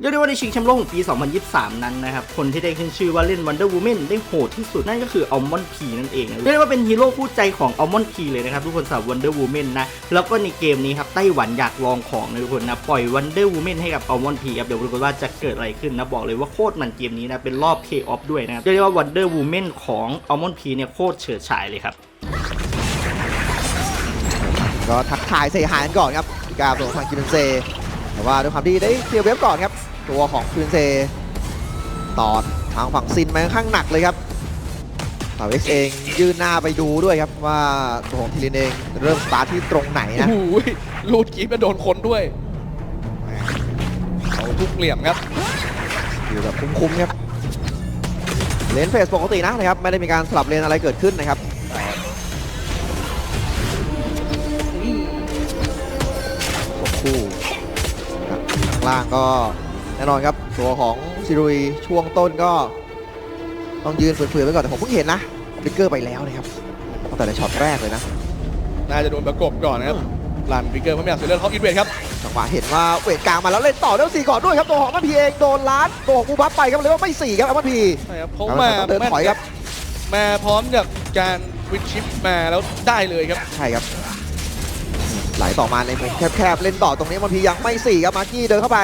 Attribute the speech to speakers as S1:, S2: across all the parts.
S1: เรียกได้ว่าในชิงแชมป์โลกของปี 2023 นั้นนะครับ คนที่ได้ขึ้นชื่อว่าเล่น Wonder Woman ได้โหดที่สุดนั่นก็คือ Almond P นั่นเองนะเรียกได้ว่าเป็นฮีโร่คู่ใจของ Almond P เลยนะครับ ทุกคนสำหรับ Wonder Woman นะ แล้วก็ในเกมนี้ครับไต้หวันอยากลองของนะทุกคนนะ ปล่อย Wonder Woman ให้กับ Almond P ครับเดี๋ยวดูกันว่าจะเกิดอะไรขึ้นนะ บอกเลยว่าโคตรมันเกมนี้นะ เป็นรอบ K off ด้วยนะครับเรียกได้ว่า Wonder Woman ของ Almond P เนี่ยโคตรเฉิดฉายเลยครับ
S2: ก็ทักทายเซฮายกันก่อนครับการตัวทางคิมเบนเซแต่ว่าด้วยความที่ได้เคลียร์เว็บก่อนครับ ตัวของคิมเบนเซตอดทางฝั่งซินมาค่อนข้างหนักเลยครับสาวเอ็กซ์เองยื่นหน้าไปดูด้วยครับว่าตัวของทีลินเองเริ่มสตาร์ทที่ตรงไหนนะ
S3: โอ้โหลูดกีบแล้วโดนคนด้วยเอาทุกเหลี่ยมครับ
S2: อยู่แบบคุ้มๆครับเลนเฟสปกตินะนะครับ ไม่ได้มีการสลับเลนอะไรเกิดขึ้นนะครับสองคู่ครับข้างล่างก็ แน่นอนครับตัวของซิรุยช่วงต้นก็ ต้องยืนเฟื่อยๆไว้ก่อนแต่ผมเพิ่งเห็นนะฟลิกเกอร์ไปแล้วนะครับตั้งแต่ในช็อตแรกเลยนะ
S3: น่าจะโดนประกบก่อนนะครับลันฟิกเกอร์ไม่อยากเสียเลือดเขาอินเวดครับ
S2: จังหวะเห็นว่าเวทกลางมาแล้วเล่นต่อเรื่องสี่ก่อนด้วยครับตัวของมันพีเองโดนล้านตัวของบูบัฟไปครับเลยว่าไม่สี่ครับมันพี
S3: ใช่ครับเขา
S2: เอา
S3: มา
S2: ต้องเดินถอยครับ
S3: มาพร้อมกับการวินชิปมาแล้วได้เลยครับ
S2: ใช่ครับไหลต่อมาในมุมแคบๆเล่นต่อตรงนี้มันพียังไม่สี่ครับมาร์กี้เดินเข้าไป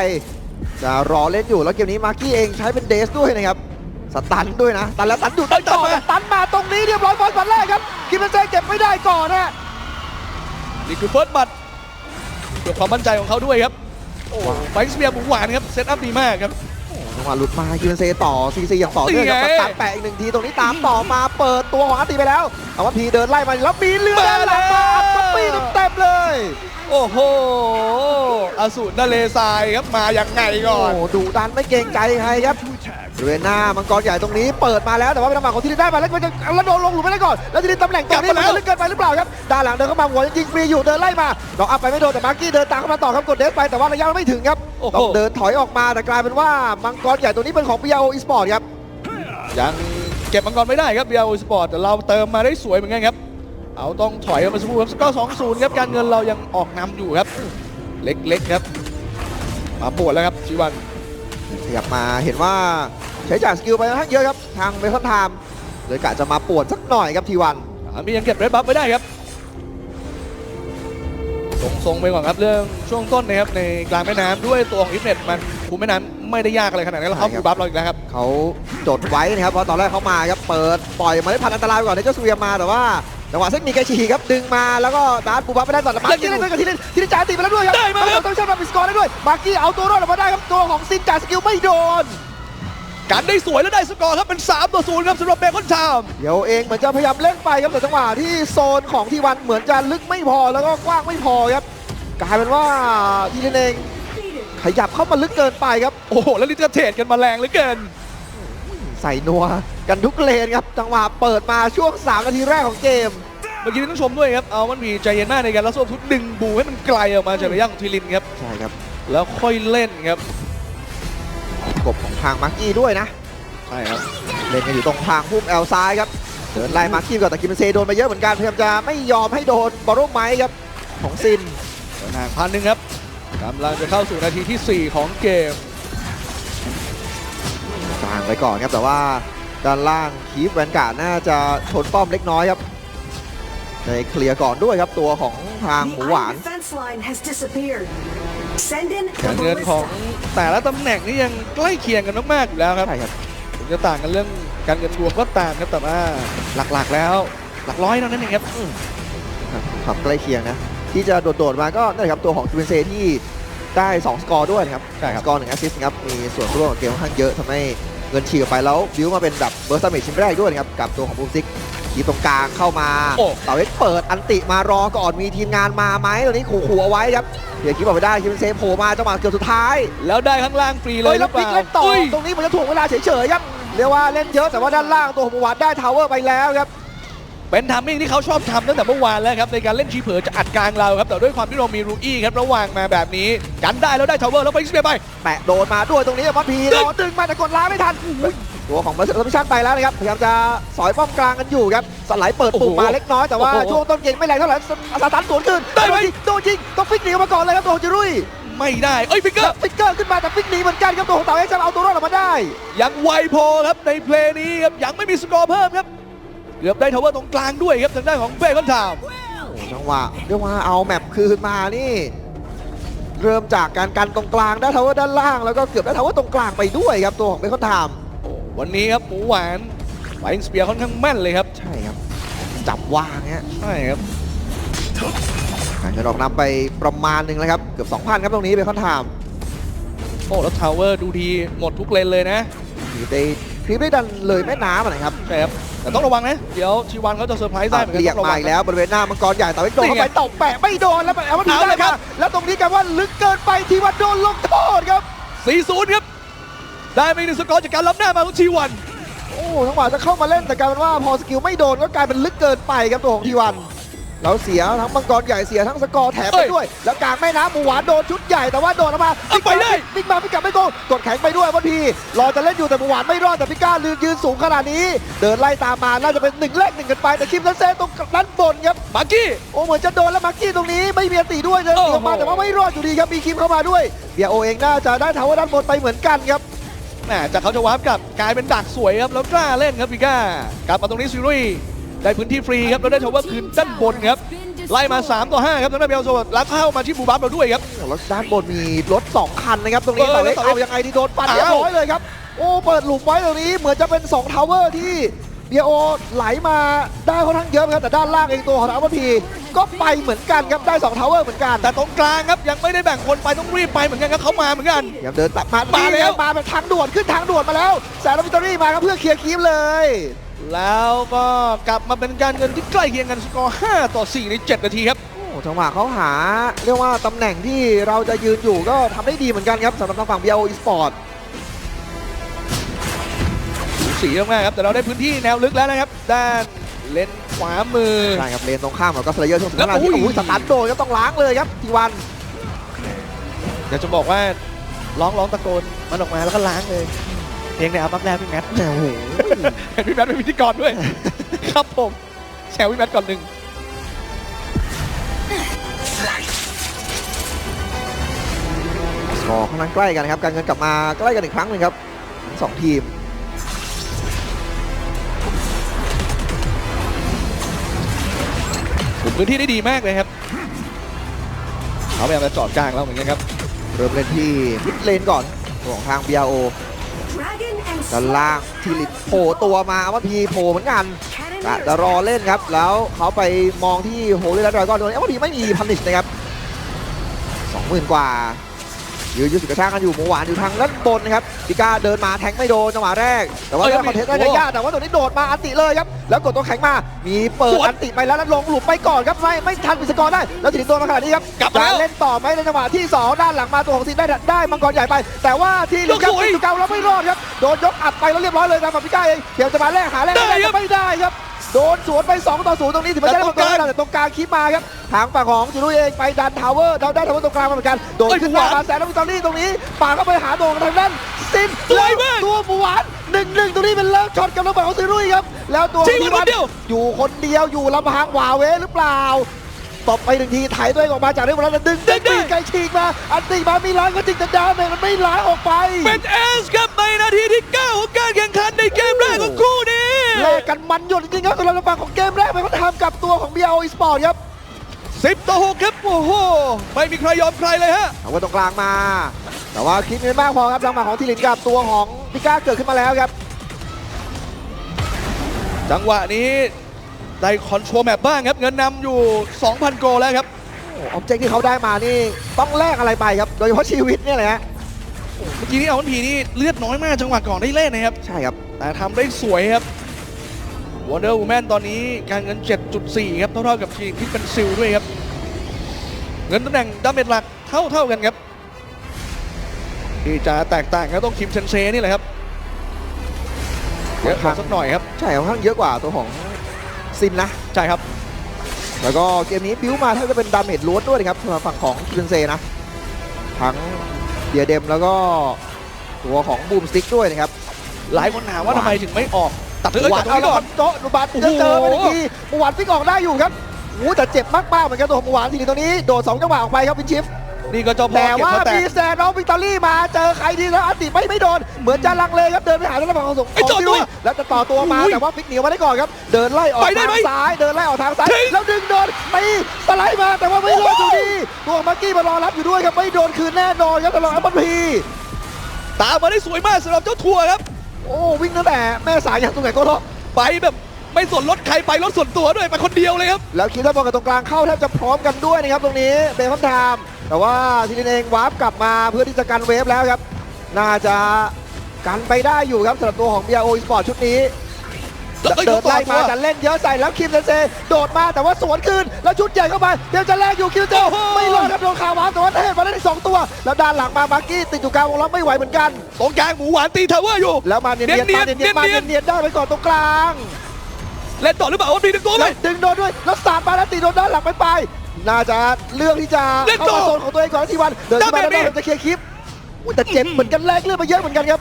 S2: จะรอเล่นอยู่แล้วเกมนี้มาร์กี้เองใช้เป็นเดสด้วยนะครับสตันด้วยนะตันแล้วตันอยู่ตันต่อ
S3: ตันมา
S2: ตันมาตรงนี้เรียบร้อยบอลบันแรกครับคิมเบนเซเก็บไม่ได้ก่อนนะ
S3: นี่คือเฟิร์สบัตเพื่อความมั่นใจของเขาด้วยครับโอ้ไบส์เบียร์หมูหวานครับเซตอัพดีมากครับ
S2: จั งหวะหลุดมาคิมเบนเซต่อซีซีอย่างต่อเนื่องครับ
S3: นี่ไง
S2: สตันแปะอีกหนึ่งทีตรงนี้ตามต่อมาเปิดตัวของอาร์ตีไปแล้วแต่ว่าพีเดินไล่มาแล้วมีเรือด้านหลังมาอัดสปีดเต็มๆเลย
S3: โอ้โหอสูรนาเลทรายครับมายังไงก่อน
S2: โอ้ดุดันไม่เกรงใจใครครับบริเวณหน้ามังกรใหญ่ตรงนี้เปิดมาแล้วแต่ว่าเป็นจังหวะของทีนินได้มาแล้วมันจะแล้วโดนลงหลุมไปได้ก่อนแล้วทีนินตำแหน่งตรงนี้มันจะลึกเกินไปหรือเปล่าครับด้านหลังเดินเข้ามาหัวยิงฟรีอยู่เดินไล่มาดอกอัพไปไม่โดนแต่มาร์กี้เดินตามเข้ามาต่อครับกดเดสไปแต่ว่าระยะมันไม่ถึงครับ
S3: โอ้โห
S2: ต้องเดินถอยออกมาแต่กลายเป็นว่ามังกรใหญ่ตัวนี้เป็นของ PRO Esport ครับ
S3: ยังเก็บมังกรไม่ได้ครับเบียร์สปอร์ตแต่เราเติมมาได้สวยเหมือนกันครับ เอาต้องถอยกันมาสักครู่ครับสกอร์สองศูนย์ครับการเงินเรายังออกนำอยู่ครับ เล็กๆครับ มาปวดแล้วครับชีวัน
S2: ขยับมาเห็นว่าใช้จ่ายสกิลไปค่อนข้างเยอะครับ ทางเมทัลไทม์เลยกะจะมาปวดสักหน่อยครับทีวัน
S3: อามียังเก็บเรดบัฟไม่ได้ครับ ทรงๆไปก่อนครับเรื่องช่วงต้นนะครับในกลางแม่น้ำด้วยตัวของอิฟเน็ตมันคุมแม่น้ำไม่ได้ยากอะไรขนาดนั้นแล้วเขา
S2: ใช่ครับ
S3: บูบัฟเราอีกแล้วครับ
S2: เขาจดไว้นะครับเพราะตอนแรกเขามาครับเปิดปล่อยเมาได้พันธุ์อันตรายไปก่อนในเจ้าซูเวียมาแต่ว่าจังหวะเทคนิคแกฉีกครับดึงมาแล้วก็ดาร์ตบูบัฟไม่ได้ต่อแต่มาร์กี้เล่นด้วยกับทีนินทีนินจ่ายตีไปแล้วด้วยครับ
S3: ได้มาครับ
S2: ต้องใช้มาปิดสกอร์ได้ด้วยมาร์กี้เอาตัวรอดออกมาได้ครับตัวของซินจ่ายสกิลไม่โดน
S3: การได้สวยแล้วได้สกอร์ครับเป็น 3 ต่อ0ครับสำหรับเบคอนชาม
S2: เดี๋ยวเองเหมือนจะพยายามเล่นไปครับแต่จังหวะที่โซนของทีวันเหมือนจะลึกไม่พอแล้วก็กว้างไม่พอครับกลายเป็นว่าทีนินเองขยับเข้ามาลึกเกินไปครับ
S3: โอ้โหแล้วลิทเทรดกันมาแรงเหลือเกิน
S2: ใส่นัวกันทุกเลนครับจังหวะเปิดมาช่วง 3 นาทีแรกของเกม
S3: เมื่อกี้ต้องชมด้วยครับเอามันมีใจเย็นมากในการรับโซ่ทุกดึงบูให้มันไกลออกมาจากระยะของทีลินครับ
S2: ใช่ครับ
S3: แล้วค่อยเล่นครับ
S2: กบของทางมาร์กี้ด้วยนะ
S3: ใช่ครับ
S2: เล่นกันอยู่ตรงทางพุ่มแอลซ้ายครับเดินไล่มาร์กี้ก่อนแต่กิมเบนเซโดนไปเยอะเหมือนกันพยายามจะไม่ยอมให้โดนบอลลูนไม้ครับของซิน
S3: เดินทางพันหนึ่งครับกำลังจะเข้าสู่นาทีที่ 4 ของเกม
S2: กลางไปก่อนครับแต่ว่าด้านล่างคีฟแวนการ์ดน่าจะชนป้อมเล็กน้อยครับในเคลียร์ก่อนด้วยครับตัวของทางหมู
S4: The
S2: หวาน
S4: iron defense line has disappeared. Send in
S3: การเงินของแต่ละตำแหน่งนี่ยังใกล้เคียงกันมากๆอยู่แล้วครับ
S2: ใช่ครับ
S3: ถึงจะต่างกันเรื่องการเงินรวมก็ตามครับแต่ว่าหลักๆแล้ว หลักร้อยเท่านั้นเองครับ
S2: ครับครับใกล้เคียงนะที่จะโดดๆมาก็นั่นแหละครับตัวของกิมเบนเซที่ได้2สกอร์ด้วยนะครับ
S3: ใช่ครับ
S2: สกอร์หนึ่งแอสซิสต์ครับมีส่วนร่วมกับเกมค่อนข้างเยอะทำให้เงินฉีกออกไปแล้วบิวมาเป็นแบบเบอร์สเมชชิ้นแรกด้วยนะครับกับตัวของบูมซิก ทีตรงกลางเข้ามา
S3: โอ้
S2: เต่าเอ็กเปิดอันติมารอก่อนมีทีมงานมาไหมตอนนี้ขู่ๆเอาไว้ครับเดี๋ยวคิดบอกไม่ได้คิมเบนเซโผล่มาจังหวะเกือบสุดท้าย
S3: แล้วได้ข้างล่างฟรีเล
S2: เฮ้
S3: ย
S2: ย
S3: ห
S2: แล้
S3: รือเป
S2: วปิก
S3: ล่า
S2: เล่นต่อ
S3: อุ้ย
S2: ตรงนี้มันจะถ่วงเวลาเฉยๆครับเรียกว่าเล่นเยอะแต่ว่าด้านล่างตัวของบูวัดได้ทาวเวอร์ไปแล้วครับ
S3: เป็นทามมิ่งที่เขาชอบทำตั้งแต่เมื่อวานแล้วครับในการเล่นชีเผลอจะอัดกลางเราครับแต่ด้วยความที่เรามีรูอี้ครับระหว่างมาแบบนี้กันได้แล้วได้ทาวเวอร์แล้วไปสเปียร์ไป
S2: แปะโดนมาด้วยตรงนี้มอสพี
S3: ดึง
S2: รอดึงมาแต่กดล้างไม่ทัน ตัวของเบอร์เซอร์มิชันไปแล้วนะครับพยายามจะสอยป้อมกลางกันอยู่ครับสไลด์เปิดปุ่มมาเล็กน้อยแต่ว่าช่วงต้นเกมไม่แรงเท่าไหร่อาซาตันสวนขึ้นโดนยิงโดนยิงต้องฟิกหนีออกมาก่อนเลยครับตัวของจิรุย
S3: มไม่ได้เอ้ยฟิกเกอ
S2: แล้ว
S3: ร์
S2: ฟิกเกอร์ขึ้นมาแต่ฟิกหนีเหมือนกันครับตัวของเต่าเอ็กซ์จะเอาตัวรอดออกมาได้
S3: ยังไวพอครับในเพลย์นี้ครับยังไม่มีสกอร์เพิ่มครับเกือบได้ทาวเวอร์ตรงกลางด้วยครับทางด้านของเบคอนทาม
S2: โอ้จังหวะเรียกว่าเอาแมปคืนมานี่เริ่มจากการกันตรงกลางได้ทาวเวอร์ด้านล่างแล้วก็เกือบได้ทาวเวอร์ตรงกลางไปด้วยครับตัวของเบคอนไทม์
S3: วันนี้ครับหมูหวานไฟสเปียร์ค่อนข้างแม่นเลยครับ
S2: ใช่ครับ จับวางเนี่ย
S3: ใช่ครับ
S2: การเงินออกนำไปประมาณหนึ่งแล้วครับ เกือบ 2,000 ครับตรงนี้เบคอนไทม์
S3: โอ้แล้วทาวเวอร์ดูดีหมดทุกเลนเลยนะ
S2: คลิปได้คลิปได้ดันเลยแม่น้ำอะนะครับ
S3: ใช่ครับแต่ต้องระวังนะ เดี๋ยวชีวันเขาจะเซอร์ไพรส์ได้เหมือนกั
S2: เรียก
S3: ต้องระ
S2: มา
S3: วัง
S2: อีก
S3: นะ
S2: แล้วบริเวณหน้ามังกรใหญ่แต่ว่าโดน
S3: นี่
S2: เข้า
S3: ไง
S2: ไปตบแปะไม่โดนแล้วแอบว่าดี
S3: เอาเล
S2: ได้
S3: ยครั
S2: มา
S3: บ
S2: แล้วตรงนี้กันว่าลึกเกินไปที่ว่าโดนลงโทษครับ
S3: 4-0 ครับ ได้ไปหนึ่งสกอร์จากการล้ำหน้ามาของชีวัน
S2: โอ้ทั้งหวะจะเข้ามาเล่นแต่กลายเป็นว่าพอสกิลไม่โดนก็กลายเป็นลึกเกินไปครับตัวของทีวันเราเสียทั้งมังกรใหญ่เสียทั้งสกอร์แถมไป
S3: เอ้ย
S2: ด้วย แล้วกลางแม่น้ำหมูหวานโดนชุดใหญ่แต่ว่าโดนออกมา
S3: เอาไปได้
S2: บิ๊กมาพิกลับไม่โกงกดแข็งไปด้วยวันทีรอจะเล่นอยู่แต่หมูหวานไม่รอดแต่พิก้าลืมยืนสูงขนาดนี้ เดินไล่ตามมาน่าจะเป็นหนึ่งเลขหนึ่งกันไปแต่คิมซันเซ่ตรงด้านบนครับ
S3: มาร์กี้
S2: โอ้เหมือนจะโดนแล้วมาร์กี้ตรงนี้ไม่มีอันตีด้วยเลย
S3: โอ้
S2: ตี
S3: โห
S2: ออกมาแต่ว่าไม่รอดอยู่ดีครับมีคิมเข้ามาด้วยเบียโอเองน่าจะได้ทาวเวอร์ด้านบนไปเหมือนกันครับ
S3: แหมจากเขาจะวาร์ปกลับกลายเป็นดักสวยครับแล้วกล้าเล่นครับพิก้ากลับมาตรงนี้ซิรุยได้พื้นที่ฟรีครับแล้วได้ทาวเวอร์คืนด้านบนครับไล่มา 3 ต่อ 5 ครับทางด้านเบลโซดแล้วเข้ามาที่บูบัฟเราด้วยครับ
S2: โอ้แล้วด้านบนมีรถ 2 คันนะครับ ตรงนี้
S3: เออ
S2: แต่เล็ก
S3: แล้ว
S2: เอายังไงดีโดนปัด
S3: อ้าว
S2: เรียบร้อยเลยครับ โอ้ เปิดหลุมไว้ตรงนี้เหมือนจะเป็น 2 ทาวเวอร์ที่ เบียโอไหลมาได้ค่อนข้างเยอะครับแต่ด้านล่างเองตัวของทาวเวอร์พีก็ไปเหมือนกันครับได้2ทาวเวอร์เหมือนกัน
S3: แต่ตรงกลางครับยังไม่ได้แบ่งคนไปต้องรีบไปเหมือนกันครับเขามาเหมือนกัน
S2: เดี๋ยวเดินตัดมา
S3: มาแล้ว
S2: มาเป็นทางด่วนขึ้นทางด่วนมาแล้วแสนวิตอรี่มาครับเพื่อเคลียร์คีฟเลย
S3: แล้วก็กลับมาเป็นการเงินที่ใกล้เคียงกันสกอร์5ต่อ4ใน7นาทีครับ
S2: โอ้จังหวะเขาหาเรียกว่าตำแหน่งที่เราจะยืนอยู่ก็ทำได้ดีเหมือนกันครับสำหรับทางฝั่ง BO Esport
S3: สูสีมากๆครับ แต่เราได้พื้นที่แนวลึกแล้วนะครับ ด้านเลนขวามือ
S2: ใช่ครับเลนตรงข้ามกับก็สเลเยอร์ช่วงสุด
S3: แล้ว
S2: ท้ายที่
S3: อุ้ย
S2: โอ้ยสตันโดนก็ต้องล้างเลยครับทีวัน
S3: อยากจะบอกว่าร้องร้องตะโกนมันออกมาแล้วก็ล้างเลยเพลงในอัลบั้มแรกพี่แมท
S2: โอ้โห
S3: เห็นพี่แมทเป็นพิธีกรด้วย ครับผมแชร์พี่แมทก่อนหนึ่ง
S2: สกอร์ค่อนข้างใกล้กันครับ การเงินกลับมาใกล้กันอีกครั้งหนึ่งครับทั้งสองทีม
S3: ผมพื้นที่ได้ดีมากเลยครับเขาพยายามจะจอดกลางแล้วเหมือนกันครับ
S2: เริ่มเล่นที่มิดเลนก่อนของทาง BRO ด้านล่างทีลิตโผล่ตัวมาว่าพีโผล่เหมือนกันจะรอเล่นครับ แล้วเขาไปมองที่โฮลี่และดรากอนโดนเอ้าพีไม่มีพันิชนะครับสองหมื่นกว่า ยืนยืนสุดกระชากกันอยู่หมูหวานอยู่ทางด้านบนนะครับพิก้าเดินมาแทงไม่โดนจังหวะแรก แต่ว่า
S3: เอ้ย
S2: ได้คอนเทนต์ได้ยากแต่ว่าตัวนี้โดดมาอันติเลยครับแล้วกดตัวแข็งมา มีเปิด
S3: สวน
S2: อันติไปแล้วแล้วลงหลุมไปก่อนครับไม่ไม่ทันปิดสกอร์ได้ แล้วทีนี้ตัวมาขนาดนี้ครับ
S3: กลับมาแล้ว
S2: จะเล่นต่อไหมในจังหวะที่สองด้านหลังมาตัวของซีนได้ได้มังกรใหญ่ไป แต่ว่าที่ลิงครับ
S3: ยกสวย
S2: ติดเก่าแล้วไม่รอดครับโดนยกอัดไปแล้วเรียบร้อยเลยทางฝั่งพิก้าเองเดี๋ยวจะมาแลกหาแลก
S3: ได้ครับ
S2: ไม่ได้ครับ โดนสวนไป 2 ต่อ 0 ตรงนี้ถือว่าได้
S3: แต่
S2: มังกร
S3: ตรงกลาง
S2: ไม่ได้แต่ตรงกลางคีบมาครับทางฝั่งของจิรุยเองไปดันทาวเวอร์เราได้ทาวเวอร์ตรงกลางมาเหมือนกันโดน
S3: เอ้ย
S2: ขึ้น
S3: หวาน
S2: มาแสนแล้ววิตอรี่ตรงนี้ป่าเข้าไปหาโดงทางด้านซิน
S3: สวยมาก
S2: ตัวหมูหวานหนึ่งหนึ่งตรงนี้เป็นเลิกช็อตกับระเบิดของจิรุยครับแล้วตัว
S3: จริงเหรอคนเดียว
S2: อยู่คนเดียวอยู่ลำพังหวาเวหรือเปล่าตบไปหนึ่งทีไถ่ายตัวเองออกมาจากเรื่องแล้วดึงดึงปีกไกลฉีกมา อันตีมามีล้างก็จริงแต่ดาวเมจมันไม่ล้างออกไป
S3: เป็นเอสครับในนาทีที่ 9 ของการแข่งขันในเกมแรกของคู่นี้
S2: แลกกันมันหยดจริงๆครับสำหรับฝั่งของเกมแรกไปเขาทำกับตัวของ BRO Esport ครับ
S3: 10ต่อ6ครับโอ้โหไม่มีใครยอมใครเลยฮะ
S2: เอาไว้ตรงกลางมา แต่ว่าคลิปนี้ไม่มากพอครับทางฝั่งของทีลินกับตัวของพิก้าเกิดขึ้นมาแล้วครับ
S3: จังหวะนี้ได้คอนโทรลแมปบ้างครับเงินนำอยู่ 2,000 โกลแล้วครับ
S2: ออบเจกที่เขาได้มานี่ต้องแลกอะไรไปครับ โดยเฉพาะชีวิตเนี่ยแหละฮะ
S3: เมื่อกี้นี้เอาวันพีนี่เลือดน้อยมากจังหวะก่อนได้เล่นนะครับ
S2: ใช่ครับ
S3: แต่ทำได้สวยครับ Wonder Woman ตอนนี้การเงิน 7.4 ครับ เท่าๆกับทีมที่เป็นซิลด้วยครับ เงินตำแหน่งดาเมจหลักเท่าเท่าๆกันครับ ที่จะแตกต่างก็ต้องคิมเซนเซนี่แหละครับเยอะกว่าสักหน่อยครับ
S2: ใช่ค่อนข้างเยอะกว่าตัวของซินนะ
S3: ใช่ครับ
S2: แล้วก็เกมนี้บิ้วมาถ้าจะเป็นดาเมจล้วนด้วยนะครับสำหรับฝั่งของคินเซนะ ทั้งเดียเดมแล้วก็ตัวของบูมสติ๊กด้วยนะครับ
S3: หลายคนถามว่าทำไมถึงไม่ออก ตัดเอ้ย
S2: หวา
S3: ตั
S2: น
S3: ดตรง
S2: เอา
S3: นี้
S2: แล้ว
S3: ก่อน
S2: โจ๊ะดูบัตร
S3: โอ้โห
S2: เจอไปหนึ่งทีหวานฟิกออกได้อยู่ครับโอ้แต่เจ็บมากๆเหมือนกันตัวของหวานทีนี้ตรงนี้โดดสองจังหวะออกไปครับวินชิฟ
S3: นี่ก็เจ้าพ่อ
S2: แต่
S3: เก็บ
S2: ว่า
S3: สแต็
S2: มี
S3: ก
S2: แซนน้องวิกตอรี่มาเจอใครดีแล้วอันติไม่ไม่โดน เหมือนจะลังเลครับเดินไปหาทางฝั่งของสง
S3: ไอ้
S2: ของ
S3: จอด
S2: ซิ
S3: ด้
S2: ว
S3: วย
S2: แล้วจะต่อตัวมา
S3: อุ้ย
S2: แต่ว่าฟิกเหนียวมาได้ก่อนครับ เดินไล่ออก
S3: ไปได้
S2: ทาง
S3: ไหม
S2: ซ้ายเดินไล่ออกทางซ้าย
S3: เฮ้ย
S2: แล้วดึงโดนตีสไลด์มาแต่ว่าไม่รอดอยู่ดีตัวมักกี้มารอรับอยู่ด้วยครับไม่โดนคืนแน่นอนครับตลอดอัปเปอร์พี
S3: ตามมาได้สวยมากสำหรับเจ้าทัวร์ครับ
S2: โอ้วิ่งตั้งแต่แม่สายอย่างตรงไหนก็รอด
S3: ไปแบบไม่สนรถใครไปรถส่วนตัวด้วยไปคนเดียวเลยครับ
S2: แล้วคิดว่าบอลกับตรงกลางเข้าแทบจะพร้อมกันด้วยนะครับตรงนี้เป็นคำถามแต่ว่าทีนินเองวาร์ปกลับมาเพื่อที่จะกันเวฟแล้วครับ น่าจะกันไปได้อยู่ครับสำหรับตัวของ BRO Sport ชุดนี้เดินไล่มาจะเล่นเยอะใส่แล้วคิมเซนเซโดดมาแต่ว่าสวนคืน แล้วชุดใหญ่เข้าไปเดี๋ยวจะแลกอยู่คิมเซนเซ
S3: โอ้โห
S2: ไม่รอดครับโดนขาวาแต่ว่าเทพมาได้ที่สองตัว แล้วด้านหลังมามาร์กี้ติดอยู่กลางวงล้อมไม่ไหวเหมือนกัน
S3: ตรงกลางหมูหวานตีทาวเวอร์อยู่
S2: แล้วมาเนียนๆ
S3: เนีย
S2: มาน
S3: ๆ
S2: เนียนๆมา
S3: เนียนๆ
S2: เนียนๆได้ไปก่อนตรงกลาง
S3: เล่นต่อหรือเปล่าว่ามีหนึ่งตัวไหม
S2: แล้วดึงโดนด้วยแล้วสาดมาแล้วตีโดนด้านหลังไปไปน่าจะเลือกที่จะ
S3: เล่นต่
S2: เข้า
S3: อ
S2: มาโซนของตัวเองก่อนนะทีวันเดินเข้ามา
S3: ได้
S2: แล้ว
S3: แบบนี้
S2: จะเคลียร์คลิปอุ๊ยแต่เจ็บเหมือนกันแลกเลือดไปเยอะเหมือนกันครับ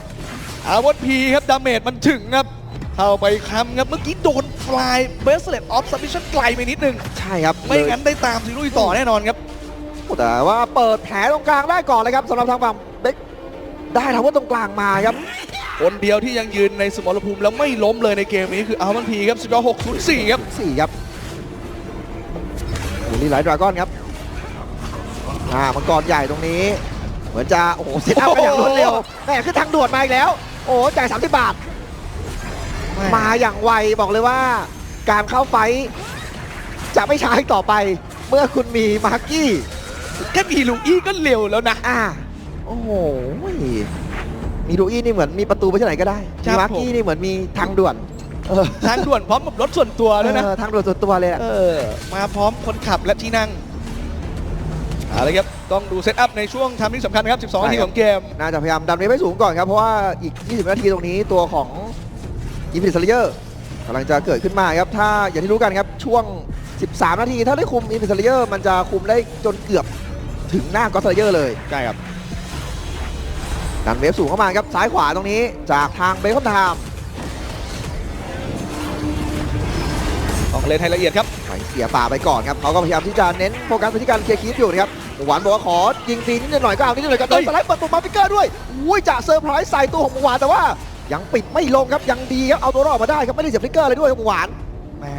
S3: อาวุธพีครับดาเมจมันถึงครับ เข้าไปค้ำครับ เมื่อกี้โดนฟลายเบสเลตออฟซับมิชชั่นไกลไปนิดนึง
S2: ใช่ครับ
S3: ไม่งั้นได้ตามซีรุยต่อแน่นอนครับ
S2: แต่ว่าเปิดแผลตรงกลางได้ก่อนเลยครับสำหรับทางฝั่งเบคได้ทาวเวอร์ตรงกลางมาครับ
S3: คนเดียวที่ยังยืนในสมรภูมิแล้วไม่ล้มเลยในเกมนี้คืออาวันพีครับสกอร์604ครับ
S2: สี่ครับบุรีไลท์ดราก้อนครับอ่ามังกรใหญ่ตรงนี้ เหมือนจะ โอ้โหเซตอัพกันอย่างรวดเร็วแหม่ขึ้นทางด่วนมาอีกแล้ว โอ้โหจ่าย30บาท มาอย่างไวบอกเลยว่า การเข้าไฟท์จะไม่ช้าอีกต่อไป เมื่อคุณมีมาร์กี้
S3: แค่มีลูอี้ก็เร็วแล้วนะ
S2: อ่าโอ้โหมีดูอี้นี่เหมือนมีประตูไปที่ไหนก็ได้
S3: ครั
S2: มี
S3: บ
S2: มาร์กี้นี่เหมือนมีทางด่วนเออ
S3: ทางด่วนพร้อมกับรถส่วนตัวด้วยนะ
S2: เออทางด่วนส่วนตัวเลยอะ
S3: เออมาพร้อมคนขับและที่นั่งเอาละครับ ต้องดูเซตอัพในช่วงทำที่สำคัญครับ 12 นาทีของเกม
S2: น่าจะพยายามดันเวฟให้สูงก่อนครับ เพราะว่าอีก 20 นาทีตรงนี้ตัวของ อินฟินิตเซเยอร์กำลังจะเกิดขึ้นมาครับ ถ้าอย่างที่รู้กันครับ ช่วง 13 นาที ถ้าได้คุมอินฟินิตเซเยอร์มันจะคุมได้จนเกือบถึงหน้ากอสเซเยอร์เลย
S3: ใช่ครับ
S2: ดันเวฟสูงเข้ามาครับ ซ้ายขวาตรงนี้จากทางเบคอนไทม์
S3: ต้องเล่นให้ละเอียดครับ
S2: ไปเสียป่าไปก่อนครับเขาก็พยายามที่จะเน้นโฟกัสไปที่การเคลียร์คีฟอยู่นะครับหวานบอกว่าขอยิงฟรีนิดหน่อยก็เอานิดหน่อยก็โด
S3: เฮ้
S2: น
S3: ย
S2: สไลด์เปิดตัวมาฟิกเกอร์ด้วยอุ้ยจะเซอร์ไพรส์ใส่ตัวของหวานแต่ว่า ยังปิดไม่ลงครับยังดีครับเอาตัวรอดมาได้ครับไม่ได้เสียฟิกเกอร์เลยด้วยครับหวาน
S3: แหม่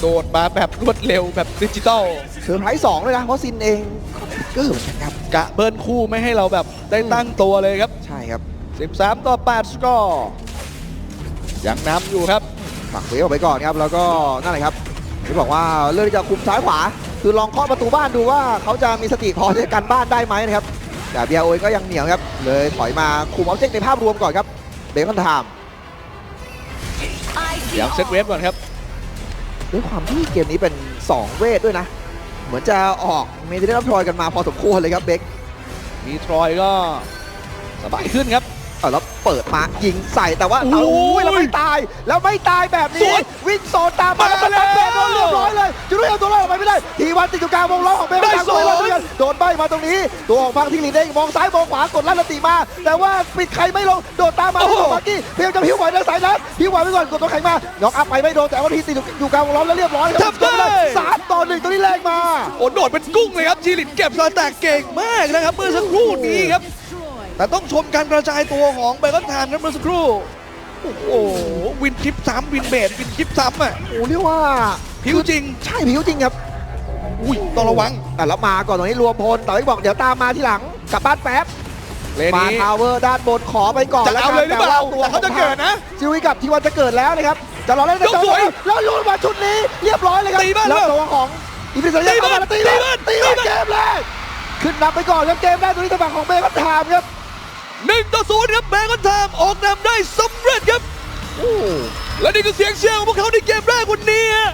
S3: โดดมาแบบรวดเร็วแบบดิจิตอล
S2: เซอร์ไพรส์สองเลยนะเพราะซินเองก็ฟิกเกอร์เหมือนกันครับ
S3: กะเบิร์นคู่ไม่ให้เราแบบได้ตั้งตัวเลยครับ
S2: ใช่ครับ
S3: 13 ต่อ 8 สกอร์ยังนำอยู่ครับ
S2: ปักเวฟออกไปก่อนครับแล้วก็นั่นแหละครับที่บอกว่าเรื่องที่จะคุมซ้ายขวา คือลองเคาะประตูบ้านดูว่าเขาจะมีสติพอที่จะกันบ้านได้ไหมนะครับแต่เบียโอก็ยังเหนียวครับเลยถอยมาคุมออบเจกต์ในภาพรวมก่อนครับ เบคอนไทม์
S3: เดี๋ยวเซตเวฟก่อนครับ
S2: ด้วยความที่เกมนี้เป็น 2 เวทด้วยนะ เหมือนจะออกเมดิเดนทรอยกันมาพอสมควรเลยครับเบค
S3: มีทรอยก็สบายขึ้นครับ
S2: เออแล้วเปิดมายิงใส่แต่ว่า
S3: โอ้
S2: โอ้
S3: ย
S2: ยแล้วไม่ตายแล้วไม่ตายแบบ
S3: ส
S2: นี้
S3: วย
S2: วิ่งโซนตามมา
S3: มา
S2: แล้ว
S3: แล้ว
S2: ตัดเบรโดนเรียบร้อยเลยจะด้วยเอาตัวรอดออกไปไม่ได้ทีวันติดอยู่กลางวงล้อของเบค
S3: ได้
S2: กลาง
S3: ส
S2: ว
S3: อง
S2: งล้อเหมือนกันโดนใบมาตรงนี้ ตัวของฟังที่ลีนเองมองซ้ายมองขวากดลั่นติมา แต่ว่าปิดใครไม่ลงโดดตามมา
S3: โอ้โห
S2: ที่ของมาร์กี้พยายามจะพิ้วไหวเดินสายน้ำพิ้วไหวไปก่อนกดตัวแข็งมาน็อกอัพไปไม่โดนแต่ว่าทีติดอยู่อยู่กลางวงล้อแล้วเรียบร้อยครับ
S3: ทำได้
S2: สามต่อหนึ่งตัวนี้แรงมา
S3: โอ้โดดเป็นกุ้งเลยครับจีรินเก็บสแต็กเก่งมากนะครับเมื่อสักครู่นี้ครับ แต่ต้องชมการกระจายตัวของเบคอนทานครับเมื่อสักครู่ โอ้โห วินคลิปซ้ำวินเบดวินคลิปซ้ำอะ
S2: โอ้เรียกว่า
S3: ผิวจริง
S2: ใช่ผิวจริงครับ
S3: อุ้ยต้องระวัง
S2: แต่แล้วมาก่อนตรงนี้รวมพลแต่ว่าบอกเดี๋ยวตามมาทีหลังกลับบ้านแป๊บ
S3: เลน
S2: มา
S3: นี้
S2: ทาวเวอร์ด้านบนขอไปก่อน
S3: จะ
S2: แล้ว
S3: เอา
S2: กัน
S3: เลยหรือเปล่า
S2: ตัว
S3: แต่เขาจะเกิดนะ
S2: ซิวิกับทีวันจะเกิดแล้วนะครับจะรอเล่น
S3: ยกสวย
S2: แล้วยูนมาชุดนี้เรียบร้อยเลยครับ
S3: ตีบ้าน
S2: แล้ว
S3: เปล่า
S2: ตัวของอีพิซซ่า
S3: ตี
S2: เข้า
S3: บ้าน
S2: มาแล้วตี
S3: ตี
S2: บ้า
S3: บ้านน
S2: ตีบ้าน
S3: ตีบ้าน
S2: เกมแรกขึ้นนำไปก่อนครับเกมแรกตัวนี้ทางฝั่งของเบคอนไทม์ครับ
S3: หนึ่งต่อศูนย์ครับแบงก์กันทามออกนำได้สำเร็จครับ
S2: โอ้
S3: และนี่คือเสียงเชียร์ของพวกเขาในเกมแรกวันนี้ฮะ